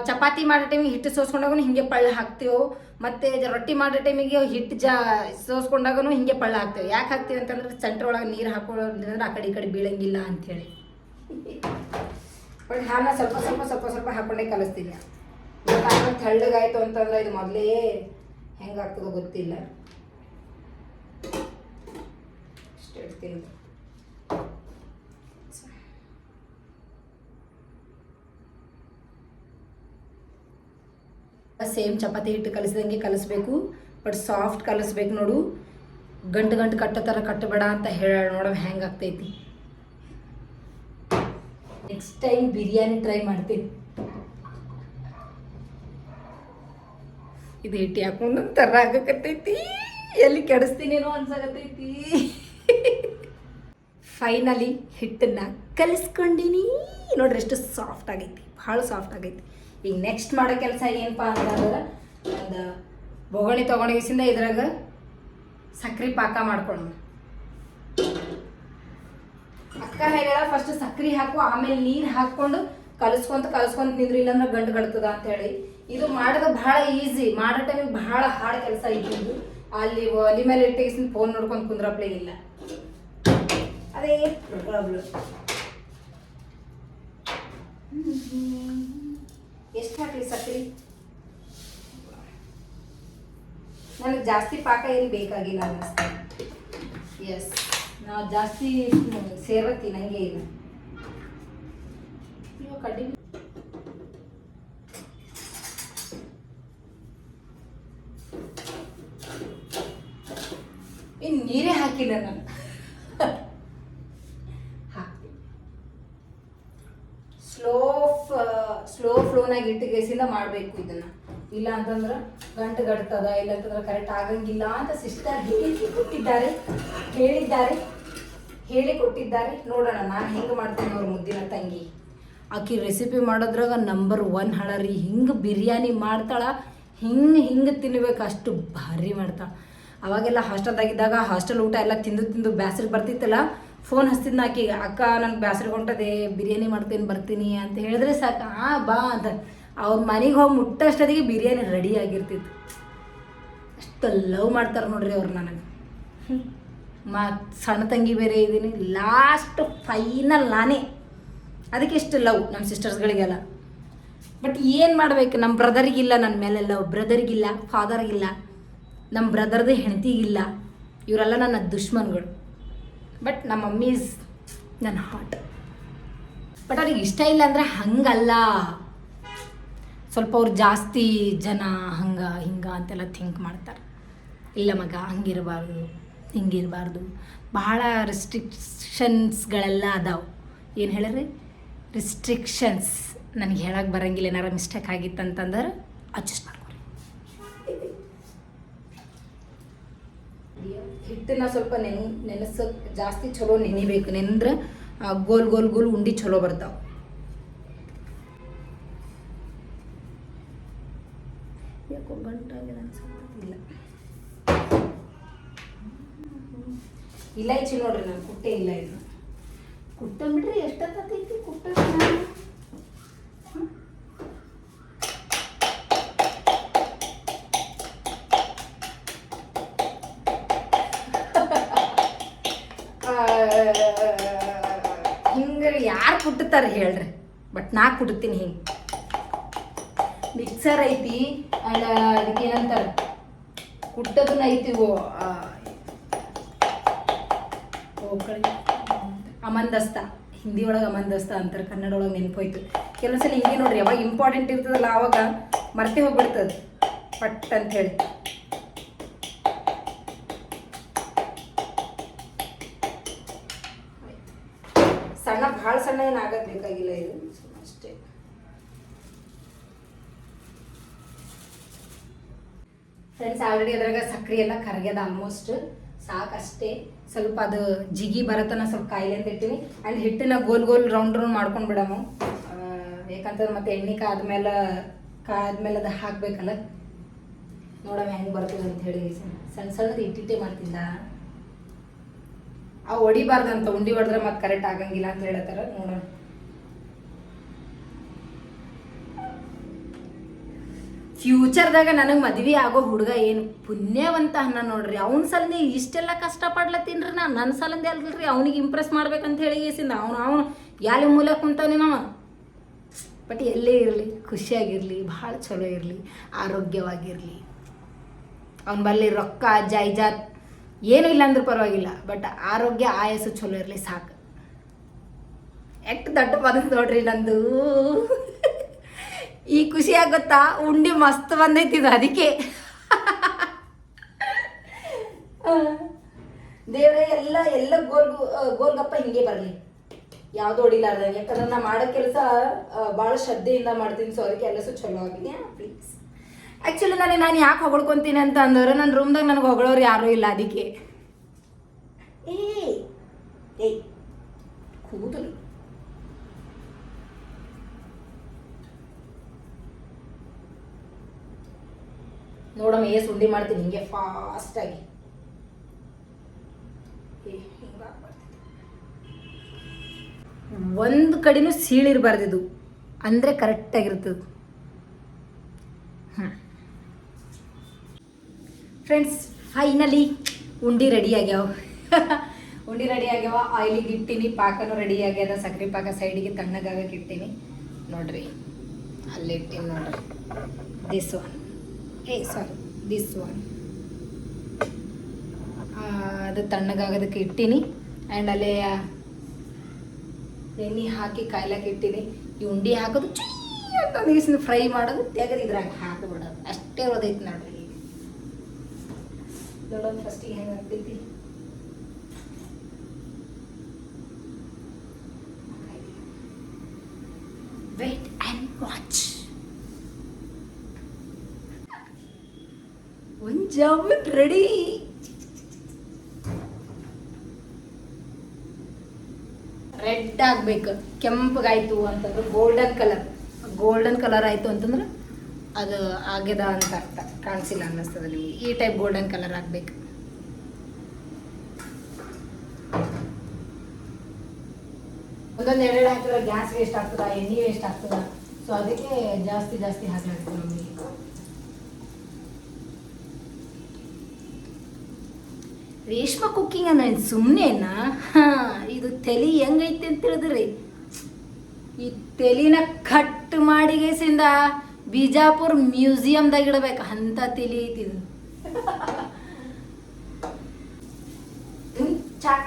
ಚಪಾತಿ ಮಾಡೋ ಟೈಮಿಗೆ ಹಿಟ್ಟು ಸೋಸ್ಕೊಂಡಾಗೂ ಹಿಂಗೆ ಪಳ್ಳ ಹಾಕ್ತೇವೋ. ಮತ್ತೆ ರೊಟ್ಟಿ ಮಾಡೋ ಟೈಮಿಗೆ ಹಿಟ್ಟು ಜಾ ಸೋಸ್ಕೊಂಡಾಗೂ ಹಿಂಗೆ ಪಳ್ಳ ಹಾಕ್ತೇವೆ. ಯಾಕೆ ಹಾಕ್ತೀವಿ ಅಂತಂದ್ರೆ ಸೆಂಟ್ರ್ ಒಳಗೆ ನೀರು ಹಾಕೊಳ್ಳೋದ್ರಿಂದ ಆ ಕಡೆ ಈ ಕಡೆ ಬೀಳಂಗಿಲ್ಲ ಅಂಥೇಳಿ ಬಟ್ ಹಾಲನ್ನ ಸ್ವಲ್ಪ ಸ್ವಲ್ಪ ಸ್ವಲ್ಪ ಸ್ವಲ್ಪ ಹಾಕೊಂಡೇ ಕಲಿಸ್ತೀನಿ. ಆಮೇಲೆ ತೆಳ್ಳಗಾಯ್ತು ಅಂತಂದ್ರೆ ಇದು ಮೊದಲೇ ಹೆಂಗಾಗ್ತದೋ ಗೊತ್ತಿಲ್ಲ. ಇಷ್ಟು ಇಡ್ತೀನಿ ಸೇಮ್ ಚಪಾತಿ ಹಿಟ್ಟು ಕಲಿಸಿದಂಗೆ ಕಲಿಸ್ಬೇಕು ಬಟ್ ಸಾಫ್ಟ್ ಕಲಿಸ್ಬೇಕು ನೋಡು. ಗಂಟು ಗಂಟು ಕಟ್ಟೋ ಥರ ಕಟ್ಟಬೇಡ ಅಂತ ಹೇಳ ನೋಡೋ ಹೆಂಗೆ ಆಗ್ತೈತಿ. ನೆಕ್ಸ್ಟ್ ಟೈಮ್ ಬಿರಿಯಾನಿ ಟ್ರೈ ಮಾಡ್ತೀನಿ ಇದು ಹಿಟ್ಟು ಹಾಕೊಂಡು ತರ ಆಗಕತ್ತೈತಿ. ಎಲ್ಲಿ ಕೆಡಿಸ್ತೀನೇನೋ ಅನ್ಸಕತ್ತೈತಿ. ಫೈನಲಿ ಹಿಟ್ಟನ್ನ ಕಲಿಸ್ಕೊಂಡಿನಿ. ನೋಡ್ರಿ ಎಷ್ಟು ಸಾಫ್ಟ್ ಆಗೈತಿ, ಭಾಳ ಸಾಫ್ಟ್ ಆಗೈತಿ. ಈಗ ನೆಕ್ಸ್ಟ್ ಮಾಡೋ ಕೆಲಸ ಏನಪ್ಪ ಅಂತಂದ್ರೆ ಒಂದು ಬೊಗಣಿ ತೊಗೊಂಡಿಸಿಂದ ಇದ್ರಾಗ ಸಕ್ರೆ ಪಾಕ ಮಾಡ್ಕೊಳ್ಳೋಣ ಅಕ್ಕ ಹೇಳ ಫಸ್ಟ್ ಸಕ್ರೆ ಹಾಕು, ಆಮೇಲೆ ನೀರು ಹಾಕೊಂಡು ಕಲಸ್ಕೊಂತ ಕಲಸ್ಕೊಂತ ನಿಂದ್ರು, ಇಲ್ಲಾಂದ್ರೆ ಗಂಟು ಗಡ್ತದ ಅಂತ ಹೇಳಿ ಇದು ಮಾಡೋದು ಬಹಳ ಈಸಿ ಮಾಡೋ ಟೈಮಿಗೆ ಬಹಳ ಹಾರ್ಡ್ ಕೆಲಸ ಇದು. ಅಲ್ಲಿ ಒಲಿ ಮೇಲೆ ಇಟ್ಟಿಗೆ ಫೋನ್ ನೋಡ್ಕೊಂಡು ಕುಂದ್ರಪ್ಲೇ ಇಲ್ಲ. ಅದೇ ಪ್ರಾಬ್ಲಮ್ ಎಷ್ಟು ಹಾಕ್ಲಿ ಸಕ್ರಿ? ನನಗೆ ಜಾಸ್ತಿ ಪಾಕ ಏನು ಬೇಕಾಗಿಲ್ಲ ಅನ್ನಿಸ್ತು ಎಸ್ ನಾವು ಜಾಸ್ತಿ ಸೇರ ತಿನ್ನಂಗೆ ಇಲ್ಲ ಇವಾಗ ಕಡಿಮೆ ಇನ್ನು ನೀರೇ ಹಾಕಿಲ್ಲ ನಾನು ಹಾಕ್ತೀನಿ ಸ್ಲೋ ಇಟ್ಟು ಗೇಸಿಂದ ಮಾಡಬೇಕು ಇದನ್ನ. ಇಲ್ಲ ಅಂತಂದ್ರೆ ಗಂಟು ಗಡ್ತದ, ಇಲ್ಲ ಅಂತಂದ್ರೆ ಕರೆಕ್ಟ್ ಆಗಂಗಿಲ್ಲ ಅಂತ ಸಿಸ್ಟರ್ ಹೇಳಿ ಕೊಟ್ಟಿದ್ದಾರೆ. ಹೇಳಿದ್ದಾರೆ. ಹೇಳಿ ಕೊಟ್ಟಿದ್ದಾರೆ. ನೋಡೋಣ, ನಾನು ಹೆಂಗೆ ಮಾಡ್ತೀನಿ ಅವ್ರ ಮುದ್ದಿನ ತಂಗಿ. ಆಕಿ ರೆಸಿಪಿ ಮಾಡೋದ್ರಾಗ ನಂಬರ್ ಒನ್ ಹಳರಿ ಹಿಂಗೆ ಬಿರಿಯಾನಿ ಮಾಡ್ತಾಳ, ಹಿಂಗೆ ಹಿಂಗೆ ತಿನ್ಬೇಕು ಅಷ್ಟು ಭಾರಿ ಮಾಡ್ತಾಳೆ. ಅವಾಗೆಲ್ಲ ಹಾಸ್ಟೆಲ್ದಾಗಿದ್ದಾಗ ಹಾಸ್ಟೆಲ್ ಊಟ ಎಲ್ಲ ತಿಂದು ತಿಂದು ಬ್ಯಾಸಲ್ ಬರ್ತಿತ್ತಲ್ಲ ಫೋನ್ ಹಚ್ತಿದ್ನ ಆಕಿಗೆ ಅಕ್ಕ ನನಗೆ ಬ್ಯಾಸರ ಹೊಂಟದೆ, ಬಿರಿಯಾನಿ ಮಾಡ್ತೀನಿ, ಬರ್ತೀನಿ ಅಂತ ಹೇಳಿದ್ರೆ ಸಾಕು, ಆ, ಬಾ ಅಂತ. ಅವ್ರ ಮನೆಗೆ ಹೋಗಿ ಮುಟ್ಟಷ್ಟೊತ್ತಿಗೆ ಬಿರಿಯಾನಿ ರೆಡಿ ಆಗಿರ್ತಿತ್ತು. ಅಷ್ಟು ಲವ್ ಮಾಡ್ತಾರೆ ನೋಡ್ರಿ ಅವ್ರು ನನಗೆ. ಮಾ, ಸಣ್ಣ ತಂಗಿ ಬೇರೆ ಇದ್ದೀನಿ ಲಾಸ್ಟ್ ಫೈನಲ್ ನಾನೇ. ಅದಕ್ಕೆ ಇಷ್ಟು ಲವ್ ನಮ್ಮ ಸಿಸ್ಟರ್ಸ್ಗಳಿಗೆಲ್ಲ ಬಟ್ ಏನು ಮಾಡಬೇಕು? ನಮ್ಮ ಬ್ರದರಿಗಿಲ್ಲ ನನ್ನ ಮೇಲೆ ಲವ್ ಬ್ರದರಿಗಿಲ್ಲ ಫಾದರ್ಗಿಲ್ಲ ನಮ್ಮ ಬ್ರದರ್ದು ಹೆಂಡತಿಗಿಲ್ಲ. ಇವರೆಲ್ಲ ನನ್ನ ದುಶ್ಮನ್ಗಳು. ಬಟ್ ನಮ್ಮ ಮಮ್ಮೀಸ್ ನನ್ನ ಹಾರ್ಟ್ ಬಟ್ ಅವ್ರಿಗೆ ಇಷ್ಟ ಇಲ್ಲ ಅಂದರೆ ಹಂಗಲ್ಲ. ಸ್ವಲ್ಪ ಅವ್ರು ಜಾಸ್ತಿ ಜನ ಹಂಗ, ಹಿಂಗ ಅಂತೆಲ್ಲ ಥಿಂಕ್ ಮಾಡ್ತಾರೆ. ಇಲ್ಲ ಮಗ, ಹಂಗಿರಬಾರ್ದು, ಹಿಂಗಿರಬಾರ್ದು. ಬಹಳ ರೆಸ್ಟ್ರಿಕ್ಷನ್ಸ್ಗಳೆಲ್ಲ ಅದಾವೆ. ಏನು ಹೇಳ್ರಿ? ರಿಸ್ಟ್ರಿಕ್ಷನ್ಸ್ ನನಗೆ ಹೇಳಕ್ಕೆ ಬರಂಗಿಲ್ಲ, ಏನಾರ ಮಿಸ್ಟೇಕ್ ಆಗಿತ್ತಂತಂದ್ರೆ ಅಡ್ಜಸ್ಟ್ ಮಾಡ್ಕೊರಿ ಹಿಟ್ಟನ್ನ ಸ್ವಲ್ಪ ನೆನ್ ನೆನೆಸಕ್ಕೆ ಜಾಸ್ತಿ ಚಲೋ ನೆನಿಬೇಕು. ನೆನೆದ್ರೆ ಗೋಲ್ ಗೋಲ್ ಗೋಲ್ ಉಂಡಿ ಚಲೋ ಬರ್ತಾವೆ. ಯಾಕೋ ಗಂಟಾಗಿದೆ ಅನ್ಸತ್ತಿಲ್ಲ ಇಲಾಯ್ಚಿ ನೋಡ್ರಿ ನಾನು, ಕುಟ್ಟೆ ಇಲ್ಲ ಇದು ಕುಟ್ಟ ಬಿಡ್ರಿ ಎಷ್ಟೊತ್ತೈತಿ? ಕುಟ್ಟ ಕುಟ್ಟುತ್ತಾರೆ ಹೇಳ್ರಿ. ಬಟ್ ನಾ ಕುಡ್ತೀನಿ ಹಿಂಗೆ. ಮಿಕ್ಸರ್ ಐತಿ ಆ್ಯಂಡ್ ಅದಕ್ಕೆ ಏನಂತಾರೆ? ಕುಟ್ಟದನ್ನ ಐತಿ ಓ ಅಮಂದಸ್ತ ಹಿಂದಿ ಒಳಗೆ ಅಮಂದಸ್ತ ಅಂತಾರೆ ಕನ್ನಡ ಒಳಗೆ ನೆನಪೋಯ್ತು. ಕೆಲವು ಸಲ ಹಿಂಗೆ ನೋಡ್ರಿ ಯಾವಾಗ ಇಂಪಾರ್ಟೆಂಟ್ ಇರ್ತದಲ್ಲ ಆವಾಗ ಮರ್ತೆ ಹೋಗ್ಬಿಡ್ತದೆ. ಪಟ್ ಅಂತ ಹೇಳಿ. ಏನು ಆಗಕ್ಕೆ ಬೇಕಾಗಿಲ್ಲ ಇದು. ಅಷ್ಟೇ. ಫ್ರೆಂಡ್ಸ್ ಆಲ್ರೆಡಿ ಅದ್ರಾಗ ಸಕ್ಕರೆ ಎಲ್ಲ ಕರಗ್ಯದ ಆಲ್ಮೋಸ್ಟ್ ಸಾಕಷ್ಟೇ ಸ್ವಲ್ಪ ಅದು ಜಿಗಿ ಬರತನ ಸ್ವಲ್ಪ ಕಾಯಿಲೆ ಅಂತ ಇಟ್ಟಿನಿ. ಆ್ಯಂಡ್ ಹಿಟ್ಟನ್ನ ಗೋಲ್ ಗೋಲ್ ರೌಂಡ್ ರೌಂಡ್ ಮಾಡ್ಕೊಂಡು ಬಿಡಮು ಯಾಕಂತಂದ್ರೆ ಮತ್ತೆ ಎಣ್ಣೆ ಕಾದ್ಮೇಲೆ ಕಾದ್ಮೇಲೆ ಅದು ಹಾಕ್ಬೇಕಲ್ಲ. ನೋಡಮ್ಮ ಹೆಂಗೆ ಬರ್ತದೆ ಅಂತ ಹೇಳಿ. ಸಣ್ಣ ಸಣ್ಣದು ಇಟ್ಟಿಟ್ಟೆ ಮಾಡ್ತಿದ್ದ ಆ ಹೊಡಿಬಾರ್ದಂತ ಉಂಡಿ ಹೊಡೆದ್ರೆ ಮತ್ತೆ ಕರೆಕ್ಟ್ ಆಗಂಗಿಲ್ಲ ಅಂತ ಹೇಳತ್ತಾರ, ನೋಡೋಣ. ಫ್ಯೂಚರ್ದಾಗ ನನಗೆ ಮದ್ವೆ ಆಗೋ ಹುಡುಗ ಏನು ಪುಣ್ಯವಂತ ಅನ್ನ ನೋಡ್ರಿ. ಅವ್ನ ಸಲಂದೆ ಇಷ್ಟೆಲ್ಲ ಕಷ್ಟಪಡ್ಲತ್ತೀನ್ರಿ ನಾನು ನನ್ನ ಸಲಂದೆ ಅಲ್ರಿ ಅವ್ನಿಗೆ ಇಂಪ್ರೆಸ್ ಮಾಡ್ಬೇಕಂತ ಹೇಳಿ ಗೇಸಿಂದ ಅವನು ಅವನು ಯಾಲಿ ಮೂಲ ಕುಂತಾನೆ ನಾವು ಬಟ್ ಎಲ್ಲೇ ಇರಲಿ, ಖುಷಿಯಾಗಿರಲಿ, ಭಾಳ ಚಲೋ ಇರಲಿ, ಆರೋಗ್ಯವಾಗಿರಲಿ. ಅವನ ಬಲ್ಲಿ ರೊಕ್ಕ, ಜಾಯ್ಜಾತ್ ಏನೂ ಇಲ್ಲ ಅಂದ್ರೂ ಪರವಾಗಿಲ್ಲ ಬಟ್ ಆರೋಗ್ಯ ಆಯಸ್ಸು ಚಲೋ ಇರಲಿ ಸಾಕು. ಎಷ್ಟು ದೊಡ್ಡ ಪದ ನೋಡ್ರಿ ನಂದು. ಈ ಖುಷಿ ಆಗುತ್ತಾ? ಉಂಡಿ ಮಸ್ತ್ ಬಂದೈತಿದು ಅದಕ್ಕೆ. ದೇವ್ರೆ, ಎಲ್ಲ ಎಲ್ಲ ಗೋಲ್ ಗೋಲ್ಗಪ್ಪ ಹಿಂಗೆ ಬರಲಿ. ಯಾವ್ದು ಹೊಡಿಲಾರ್ದಂಗೆ ಯಾಕಂದ್ರೆ ನಾ ಮಾಡೋ ಕೆಲಸ ಭಾಳ ಶ್ರದ್ಧೆಯಿಂದ ಮಾಡ್ತೀನಿ ಸೊ ಅದಕ್ಕೆ ಎಲ್ಲಸು ಚಲೋ ಆಗಿದೆ ಪ್ಲೀಸ್ ಆ್ಯಕ್ಚುಲಿ ನನಗೆ ನಾನು ಯಾಕೆ ಹೊಗಳ್ಕೊತೀನಿ ಅಂತ ಅಂದ್ರೆ ನನ್ನ ರೂಮ್ದಾಗ ನನಗೆ ಹೊಗಳೋರು ಯಾರೂ ಇಲ್ಲ ಅದಕ್ಕೆ. ಏಯ್ ಕೂದಲು. ನೋಡಮ್ಮ ಏ ಸುಂಡಿ ಮಾಡ್ತೀನಿ ಹಿಂಗೆ ಫಾಸ್ಟಾಗಿ ಒಂದು ಕಡೆನೂ ಸೀಳಿರಬಾರ್ದಿದು ಇದು ಅಂದರೆ ಕರೆಕ್ಟಾಗಿರ್ತದೆ ಫ್ರೆಂಡ್ಸ್ ಫೈನಲಿ ಉಂಡಿ ರೆಡಿ ಆಗ್ಯಾವ. ಉಂಡಿ ರೆಡಿ ಆಗ್ಯಾವ. ಆಯಿಲಿಗೆ ಇಟ್ಟಿನಿ, ಪಾಕನೂ ರೆಡಿ ಆಗ್ಯದ. ಸಕ್ರೆ ಪಾಕ ಸೈಡಿಗೆ ತಣ್ಣಗಾಗಕ್ಕೆ ಇಟ್ಟೀನಿ. ನೋಡ್ರಿ, ಅಲ್ಲಿ ಇಟ್ಟಿನಿ ನೋಡ್ರಿ. ದಿಸ್ ಒನ್ ಏ ಸಾರಿ ದಿಸ್ ಒನ್ ಅದು ತಣ್ಣಗಾಗೋದಕ್ಕೆ ಇಟ್ಟೀನಿ. ಆ್ಯಂಡ್ ಅಲ್ಲೇ ಎಣ್ಣೆ ಹಾಕಿ ಕಾಯ್ಲಕ್ಕೆ ಇಟ್ಟೀನಿ. ಈ ಉಂಡಿ ಹಾಕೋದು ಚೀ ಅಂತ ನೀಸಿನ ಫ್ರೈ ಮಾಡೋದು ತೆಗೆದು ಇದ್ರಾಗ ಹಾಕಿಬಿಡೋದು. ಅಷ್ಟೇ ಇರೋದೈತೆ ನೋಡ್ರಿ. ನೋಡೋಣ ಫಸ್ಟಿಗೆ ಹೆಂಗೆ ಆಗ್ತೈತಿ. ವೇಟ್ ಆ್ಯಂಡ್ ವಾಚ್ ಒಂದು ಜಾಮೂನ್ ರೆಡಿ ರೆಡ್ ಆಗ್ಬೇಕು. ಕೆಂಪಗಾಯ್ತು ಅಂತಂದ್ರೆ ಗೋಲ್ಡನ್ ಕಲರ್ ಗೋಲ್ಡನ್ ಕಲರ್ ಆಯ್ತು ಅಂತಂದ್ರೆ ಅದು ಆಗ್ಯದ ಅಂತ ಅರ್ಥ. ಕಾಣಿಸಿಲ್ಲ ಅನ್ನಿಸ್ತದ ನಿಮಗೆ. ಈ ಟೈಪ್ ಗೋಲ್ಡನ್ ಕಲರ್ ಆಗ್ಬೇಕು. ಒಂದೊಂದು ಎರಡು ಹಾಕಿದ್ರೆ ಗ್ಯಾಸ್ ವೇಸ್ಟ್ ಆಗ್ತದ ಎಣ್ಣೆ ವೇಸ್ಟ್ ಆಗ್ತದ. ಸೊ ಅದಕ್ಕೆ ಜಾಸ್ತಿ ಜಾಸ್ತಿ ಹಾಕ್ತದೆ ನಮಗೆ ರೇಷ್ಮ ಕುಕ್ಕಿಂಗ್ ಅನ್ನ ಸುಮ್ಮನೆನಾ ಹಾಂ ಇದು ತಲೆ ಹೆಂಗೈತೆ ಅಂತ ಹೇಳಿದ್ರಿ ಈ ತೆಲಿನ ಕಟ್ ಮಾಡಿಗೆಸಿಂದ ಬಿಜಾಪುರ್ ಮ್ಯೂಸಿಯಂದಾಗ ಇಡಬೇಕು. ಅಂತ ಐತಿ ಇದು ಚಾಕ್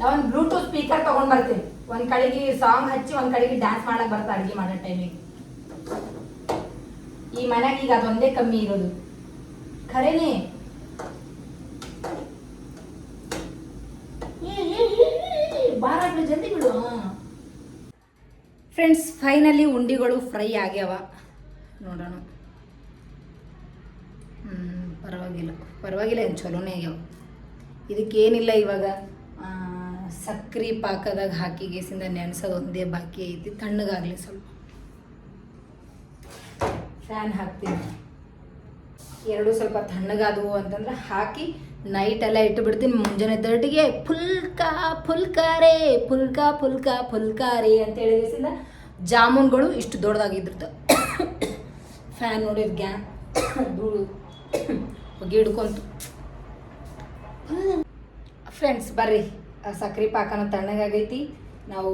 ನಾವೊಂದು ಬ್ಲೂಟೂತ್ ಸ್ಪೀಕರ್ ತಗೊಂಡ್ ಬರ್ತೀನಿ ಒಂದ್ ಕಡೆಗೆ ಸಾಂಗ್ ಹಚ್ಚಿ ಒಂದ್ ಕಡೆಗೆ ಡ್ಯಾನ್ಸ್ ಮಾಡಕ್ ಬರ್ತಾ ಅಡ್ಗೆ ಮಾಡೋ ಟೈಮಿಗೆ. ಈ ಮನೆಗೆ ಈಗ ಅದೊಂದೇ ಕಮ್ಮಿ ಇರೋದು. ಖರೇನೆ ಬಾರ ಜಲ್ದಿ ಬಿಡು ಫ್ರೆಂಡ್ಸ್ ಫೈನಲಿ ಉಂಡಿಗಳು ಫ್ರೈ ಆಗ್ಯಾವ. ನೋಡೋಣ. ಪರವಾಗಿಲ್ಲ. ಪರವಾಗಿಲ್ಲ ಏನು ಚಲೋನೇ ಆಗ್ಯಾವ. ಇದಕ್ಕೇನಿಲ್ಲ ಇವಾಗ. ಸಕ್ರೆ ಪಾಕದಾಗ ಹಾಕಿ ಗೇಸಿಂದ ನೆನೆಸೋದು ಒಂದೇ ಬಾಕಿ ಐತಿ. ತಣ್ಣಗಾಗಲಿ ಸ್ವಲ್ಪ. ಫ್ಯಾನ್ ಹಾಕ್ತೀನಿ. ಎರಡು ಸ್ವಲ್ಪ ತಣ್ಣಗಾದವು ಅಂತಂದ್ರೆ ಹಾಕಿ ನೈಟ್ ಎಲ್ಲ ಇಟ್ಟು ಬಿಡ್ತೀನಿ ಮುಂಜಾನೆ ದರ್ಟಿಗೆ ಫುಲ್ಕಾ ಫುಲ್ಕಾರೆ ಫುಲ್ಕಾ ಫುಲ್ಕಾ ಫುಲ್ಕಾರೆ ಅಂತ ಹೇಳಿದ ಜಾಮೂನ್ಗಳು ಇಷ್ಟು ದೊಡ್ಡದಾಗಿದ್ರದ್ದು ಫ್ಯಾನ್ ನೋಡಿದ ಗ್ಯಾನ್ ಧೂಳು ಹೊಗೆ ಹಿಡ್ಕೊಂತು. ಫ್ರೆಂಡ್ಸ್ ಬರ್ರಿ. ಸಕ್ರೆ ಪಾಕನ ತಣ್ಣಗಾಗೈತಿ ನಾವು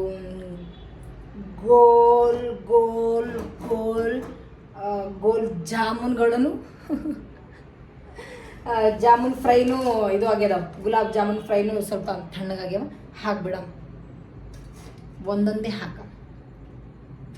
ಗೋಲ್ ಗೋಲ್ ಗೋಲ್ ಗೋಲ್ ಜಾಮೂನ್ಗಳನ್ನು ಜಾಮೂನ್ ಫ್ರೈನು ಇದು ಆಗ್ಯದ ಗುಲಾಬ್ ಜಾಮೂನ್ ಫ್ರೈನು ಸ್ವಲ್ಪ ತಣ್ಣಗಾಗ್ಯವ. ಹಾಕ್ಬಿಡಮ್. ಒಂದೊಂದೇ ಹಾಕ.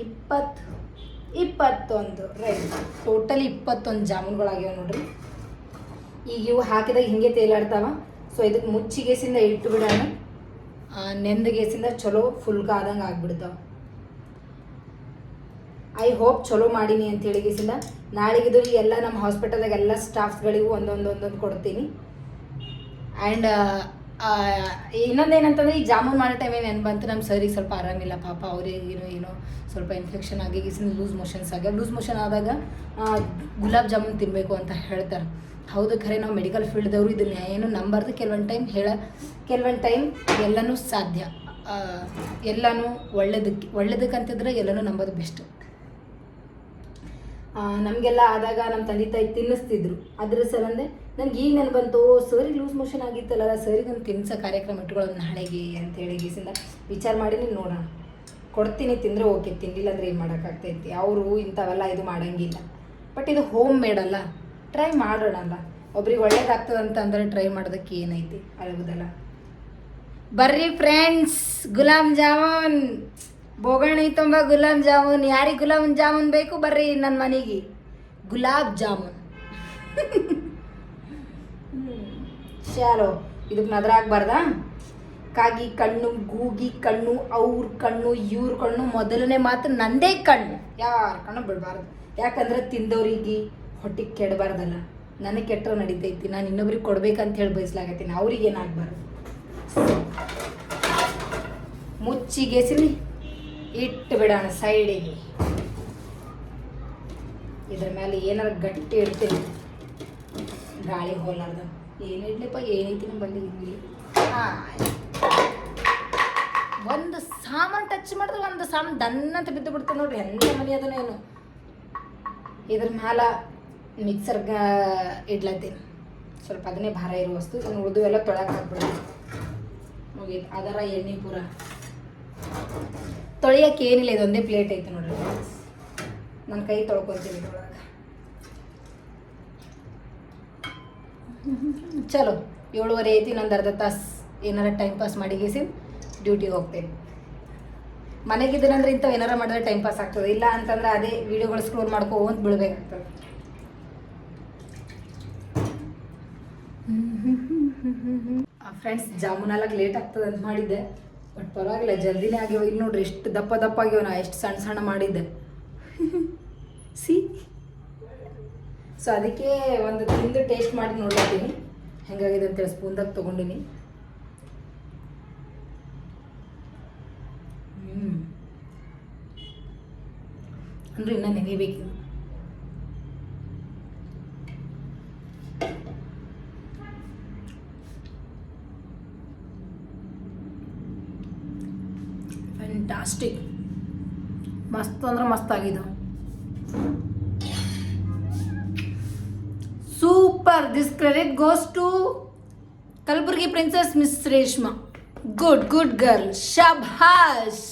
ಇಪ್ಪತ್ತು ಇಪ್ಪತ್ತೊಂದು ರೈಟ್ ಟೋಟಲಿ ಇಪ್ಪತ್ತೊಂದು ಜಾಮೂನ್ಗಳಾಗ್ಯಾವ ನೋಡ್ರಿ. ಈಗ ಇವು ಹಾಕಿದಾಗ ಹಿಂಗೆ ತೇಲಾಡ್ತಾವ. ಸೊ ಇದಕ್ಕೆ ಮುಚ್ಚಿಗೆಸಿಂದ ಇಟ್ಟು ಬಿಡೋಣ. ನೆಂದಗೆಸಿಂದ ಚಲೋ ಫುಲ್ ಆದಂಗೆ ಆಗ್ಬಿಡ್ತಾವ. ಐ ಹೋಪ್ ಚಲೋ ಮಾಡೀನಿ ಅಂತ ಹೇಳಿಗೆಸಿಂದ ನಾಳೆಗಿದು ಎಲ್ಲ ನಮ್ಮ ಹಾಸ್ಪಿಟಲ್ದಾಗ ಎಲ್ಲ ಸ್ಟಾಫ್ಸ್ಗಳಿಗೂ ಒಂದೊಂದೊಂದೊಂದು ಒಂದೊಂದು ಕೊಡ್ತೀನಿ. ಆ್ಯಂಡ್ ಇನ್ನೊಂದೇನಂತಂದ್ರೆ ಈ ಜಾಮೂನ್ ಮಾಡೋ ಟೈಮ್ ಏನು ಬಂತು ನಮ್ಮ ಸರಿಗೆ ಸ್ವಲ್ಪ ಆರಾಮಿಲ್ಲ ಪಾಪ ಅವ್ರಿಗೆ ಏನೋ ಏನೋ ಸ್ವಲ್ಪ ಇನ್ಫೆಕ್ಷನ್ ಆಗಿ ಈಸಿನ ಲೂಸ್ ಮೋಷನ್ಸ್ ಆಗ್ಯಾವ ಲೂಸ್ ಮೋಷನ್ ಆದಾಗ ಗುಲಾಬ್ ಜಾಮೂನ್ ತಿನ್ನಬೇಕು ಅಂತ ಹೇಳ್ತಾರೆ. ಹೌದು ಖರೆ, ನಾವು ಮೆಡಿಕಲ್ ಫೀಲ್ಡ್ದವರು ಇದನ್ನ ಏನು ನಂಬಾರ್ದು. ಕೆಲವೊಂದು ಟೈಮ್ ಹೇಳ, ಕೆಲವೊಂದು ಟೈಮ್ ಎಲ್ಲನೂ ಸಾಧ್ಯ. ಎಲ್ಲನೂ ಒಳ್ಳೇದಕ್ಕೆ ಅಂತಿದ್ರೆ ಎಲ್ಲನೂ ನಂಬೋದು ಬೆಸ್ಟ್ ನಮಗೆಲ್ಲ ಆದಾಗ ನಮ್ಮ ತಂದೆ ತಾಯಿ ತಿನ್ನಿಸ್ತಿದ್ರು. ಅದ್ರ ಸಲಂದೆ ನನಗೆ ಈಗ ಬಂತು, ಸರಿ ಲೂಸ್ ಮೋಷನ್ ಆಗಿತ್ತಲ್ಲ, ಸರಿ ನಾನು ತಿನ್ಸೋ ಕಾರ್ಯಕ್ರಮ ಇಟ್ಕೊಳ್ಳೋದು ನಾಳೆಗೆ ಅಂತ ಹೇಳಿ ಗೀಸಿಂದ ವಿಚಾರ ಮಾಡಿ ನೀನು ನೋಡೋಣ. ಕೊಡ್ತೀನಿ, ತಿಂದರೆ ಓಕೆ ತಿಂದಿಲ್ಲ ಅಂದರೆ ಏನು ಮಾಡೋಕ್ಕಾಗ್ತೈತಿ ಅವರು ಇಂಥವೆಲ್ಲ ಇದು ಮಾಡೋಂಗಿಲ್ಲ. ಬಟ್ ಇದು ಹೋಮ್ ಮೇಡ್ ಅಲ್ಲ ಟ್ರೈ ಮಾಡೋಣಲ್ಲ ಒಬ್ರಿಗೆ ಒಳ್ಳೇದಾಗ್ತದಂತ ಅಂದರೆ ಟ್ರೈ ಮಾಡೋದಕ್ಕೆ ಏನೈತಿ? ಅಳಗುದಲ್ಲ ಬರ್ರಿ ಫ್ರೆಂಡ್ಸ್ ಗುಲಾಬ್ ಜಾಮೂನ್. ಬೋಗಣಿ ತುಂಬ ಗುಲಾಬ್ ಜಾಮೂನ್. ಯಾರಿಗೆ ಗುಲಾಬ್ ಜಾಮೂನ್ ಬೇಕು, ಬರ್ರಿ ನನ್ನ ಮನೆಗೆ. ಗುಲಾಬ್ ಜಾಮೂನ್. ಚಾಲೋ ಇದಕ್ಕೆ ನದ್ರ ಆಗ್ಬಾರ್ದಾ ಕಾಗಿ, ಕಣ್ಣು, ಗೂಗಿ, ಕಣ್ಣು, ಅವ್ರ ಕಣ್ಣು, ಇವ್ರ ಕಣ್ಣು, ಮೊದಲನೇ ಮಾತು ನಂದೇ ಕಣ್ಣು. ಯಾರ ಕಣ್ಣು ಬಿಡಬಾರ್ದು. ಯಾಕಂದ್ರೆ ತಿಂದವ್ರಿಗೆ ಹೊಟ್ಟಿಗೆ ಕೆಡಬಾರ್ದಲ್ಲ. ನನಗೆ ಕೆಟ್ಟರೆ ನಡೀತೈತಿ ನಾನು ಇನ್ನೊಬ್ರಿಗೆ ಕೊಡ್ಬೇಕಂತ ಹೇಳಿ ಬಯಸ್ಲಾಗತ್ತೀನಿ ಅವ್ರಿಗೆ ಏನಾಗಬಾರ್ದು? ಮುಚ್ಚಿಗೆಸಿಲಿ ಇಟ್ಟು ಬಿಡೋಣ ಸೈಡಿಗೆ. ಇದ್ರ ಮೇಲೆ ಏನಾರ ಗಟ್ಟಿ ಇಡ್ತೀನಿ. ಗಾಳಿ ಹೋಲಾರ್ದ ಏನು ಇಡ್ಲಿಪ್ಪ ಏನೈತಿ ನಮ್ಮ ಬಲ್ಲಿ ಇಲ್ಲಿ? ಒಂದು ಸಾಮಾನು ಟಚ್ ಮಾಡಿದ್ರೆ ಒಂದು ಸಾಮಾನು ಅಂತ ಬಿದ್ದು ಬಿಡ್ತು ನೋಡ್ರಿ ಎಂತ ಮನೆ ಅದನ್ನ ಏನು? ಇದ್ರ ಮ್ಯಾಲ ಮಿಕ್ಸರ್ಗ ಇಡ್ಲತ್ತೀನಿ ಸ್ವಲ್ಪ ಅದನ್ನೇ ಭಾರ ಇರೋ ವಸ್ತು ಇದನ್ನು ಉಳಿದು ಎಲ್ಲ ತೊಳಕ್ಕೆ ಹಾಕ್ಬಿಡ್ತೀನಿ. ಮುಗೀತು. ಅದರ ಎಣ್ಣೆ ಪೂರ. ತೊಳೆಯಕ್ಕೆ ಏನಿಲ್ಲ ಇದೊಂದೇ ಪ್ಲೇಟ್ ಐತೆ ನೋಡ್ರಿ. ನನ್ನ ಕೈ ತೊಳ್ಕೊತೀನಿ ಇದ್ರೊಳಗೆ. ಚಲೋ. ಏಳುವರೆ ಐತಿ ಇನ್ನೊಂದು ಅರ್ಧ ತಾಸು ಏನಾರ ಟೈಮ್ ಪಾಸ್ ಮಾಡಿಗೇಸಿ ಡ್ಯೂಟಿಗೆ ಹೋಗ್ತೇನೆ. ಮನೆಗಿದ್ದೀನಂದ್ರೆ ಇಂಥವು ಏನಾರ ಮಾಡಿದ್ರೆ ಟೈಮ್ ಪಾಸ್ ಆಗ್ತದೆ. ಇಲ್ಲ ಅಂತಂದ್ರೆ ಅದೇ ವಿಡಿಯೋಗಳು ಸ್ಕ್ರೋಲ್ ಮಾಡ್ಕೊ ಅಂತ ಬೀಳ್ಬೇಕಾಗ್ತದೆ ಫ್ರೆಂಡ್ಸ್ ಜಾಮೂನಲ್ಲಾಗ ಲೇಟ್ ಆಗ್ತದೆ ಅಂತ ಮಾಡಿದ್ದೆ. ಬಟ್ ಪರವಾಗಿಲ್ಲ, ಜಲ್ದಿನೇ ಆಗ್ಯಾವ. ಇಲ್ಲಿ ನೋಡ್ರಿ, ಎಷ್ಟು ದಪ್ಪ ದಪ್ಪ ಆಗ್ಯಾವ ನಾ, ಎಷ್ಟು ಸಣ್ಣ ಸಣ್ಣ ಮಾಡಿದ್ದೆ. ಸಿ ಸೊ ಅದಕ್ಕೆ ಒಂದು ತಿಂದು ಟೇಸ್ಟ್ ಮಾಡಿ ನೋಡ್ಲತ್ತೀನಿ. ಹೆಂಗಾಗಿದೆ ಅಂತೇಳಿ ಸ್ಪೂನ್ದಾಗ ತೊಗೊಂಡಿನಿ. ಹ್ಞೂ ಅಂದ್ರೆ ಇನ್ನೂ ನೆನೆಯಬೇಕು ಫ್ಯಾಂಟಾಸ್ಟಿಕ್ ಮಸ್ತ್ ಅಂದ್ರೆ ಮಸ್ತ್ ಆಗಿದ್ದು. this credit goes to Kalburgi Princess Miss Reshma. Good, good girl. Shabhash.